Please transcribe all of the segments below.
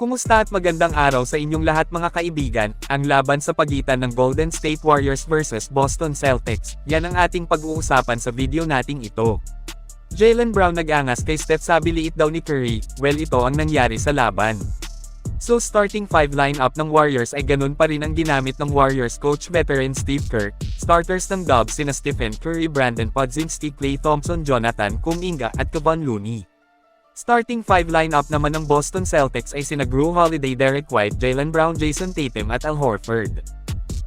Kumusta at magandang araw sa inyong lahat mga kaibigan, ang laban sa pagitan ng Golden State Warriors versus Boston Celtics, yan ang ating pag-uusapan sa video nating ito. Jalen Brown nag-angas kay Steph sabi liit daw ni Curry, well ito ang nangyari sa laban. So starting 5 lineup ng Warriors ay ganun pa rin ang ginamit ng Warriors coach veteran Steve Kerr, starters ng Dubs sina Stephen Curry Brandon Podzinski Klay Thompson Jonathan Kuminga at Kevon Looney. Starting 5 lineup naman ng Boston Celtics ay sina Drew Holiday, Derek White, Jalen Brown, Jason Tatum at Al Horford.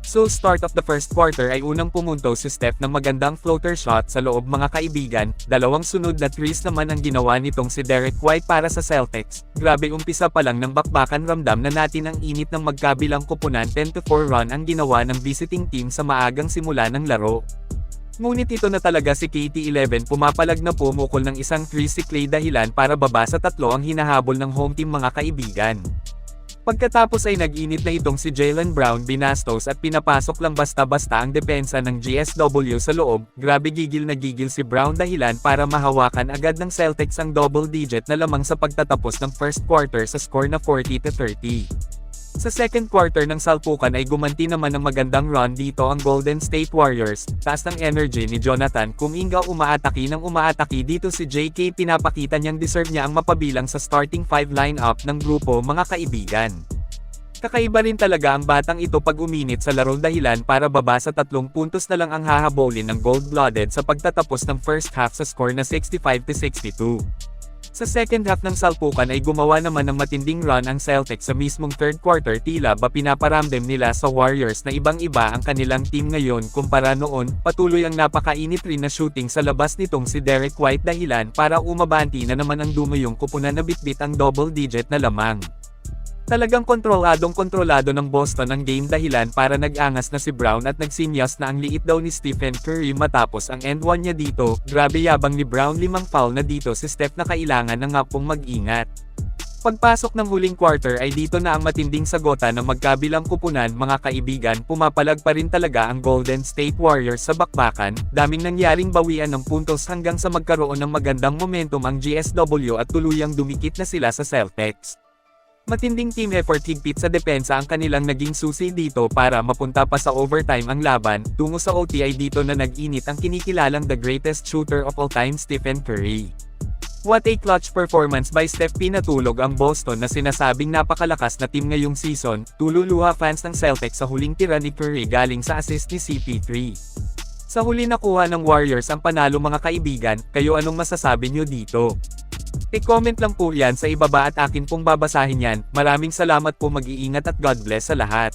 So start of the first quarter ay unang pumunto si Steph ng magandang floater shot sa loob mga kaibigan, dalawang sunod na threes naman ang ginawa nitong si Derek White para sa Celtics. Grabe umpisa pa lang ng bakbakan ramdam na natin ang init ng magkabilang kupunan 10-4 run ang ginawa ng visiting team sa maagang simula ng laro. Ngunit ito na talaga si KT11 pumapalag na pumukol ng isang 3 si Clay dahilan para baba sa tatlo ang hinahabol ng home team mga kaibigan. Pagkatapos ay nag-init na itong si Jalen Brown binastos at pinapasok lang basta-basta ang depensa ng GSW sa loob, grabe gigil na gigil si Brown dahilan para mahawakan agad ng Celtics ang double digit na lamang sa pagtatapos ng first quarter sa score na 40-30. Sa second quarter ng salpukan ay gumanti naman ng magandang run dito ang Golden State Warriors, taas ng energy ni Jonathan Kuminga umaataki ng umaataki dito si JK pinapakita niyang deserve niya ang mapabilang sa starting 5 lineup ng grupo mga kaibigan. Kakaiba rin talaga ang batang ito pag uminit sa larong dahilan para baba sa tatlong puntos na lang ang hahabolin ng gold-blooded sa pagtatapos ng first half sa score na 65-62. Sa second half ng salpukan ay gumawa naman ng matinding run ang Celtics sa mismong third quarter tila ba pinaparamdam nila sa Warriors na ibang-iba ang kanilang team ngayon kumpara noon, patuloy ang napakainit rin na shooting sa labas nitong si Derek White dahilan para umabanti na naman ang dumayong kupunan na bitbit ang double digit na lamang. Talagang kontroladong kontrolado ng Boston ang game dahilan para nag-angas na si Brown at nagsinyas na ang liit daw ni Stephen Curry matapos ang end one niya dito, grabe yabang ni Brown limang foul na dito si Steph na kailangan na nga pong mag-ingat. Pagpasok ng huling quarter ay dito na ang matinding sagota ng magkabilang kupunan mga kaibigan pumapalag pa rin talaga ang Golden State Warriors sa bakbakan, daming nangyaring bawian ng puntos hanggang sa magkaroon ng magandang momentum ang GSW at tuluyang dumikit na sila sa Celtics. Matinding team effort higpit sa depensa ang kanilang naging susi dito para mapunta pa sa overtime ang laban, tungo sa OT ay dito na nag-init ang kinikilalang the greatest shooter of all time Stephen Curry. What a clutch performance by Steph pinatulog ang Boston na sinasabing napakalakas na team ngayong season, tululuha fans ng Celtics sa huling tira ni Curry galing sa assist ni CP3. Sa huli nakuha ng Warriors ang panalo mga kaibigan, kayo anong masasabi nyo dito? I-comment lang po yan sa ibaba at akin pong babasahin yan. Maraming salamat po mag-iingat at God bless sa lahat.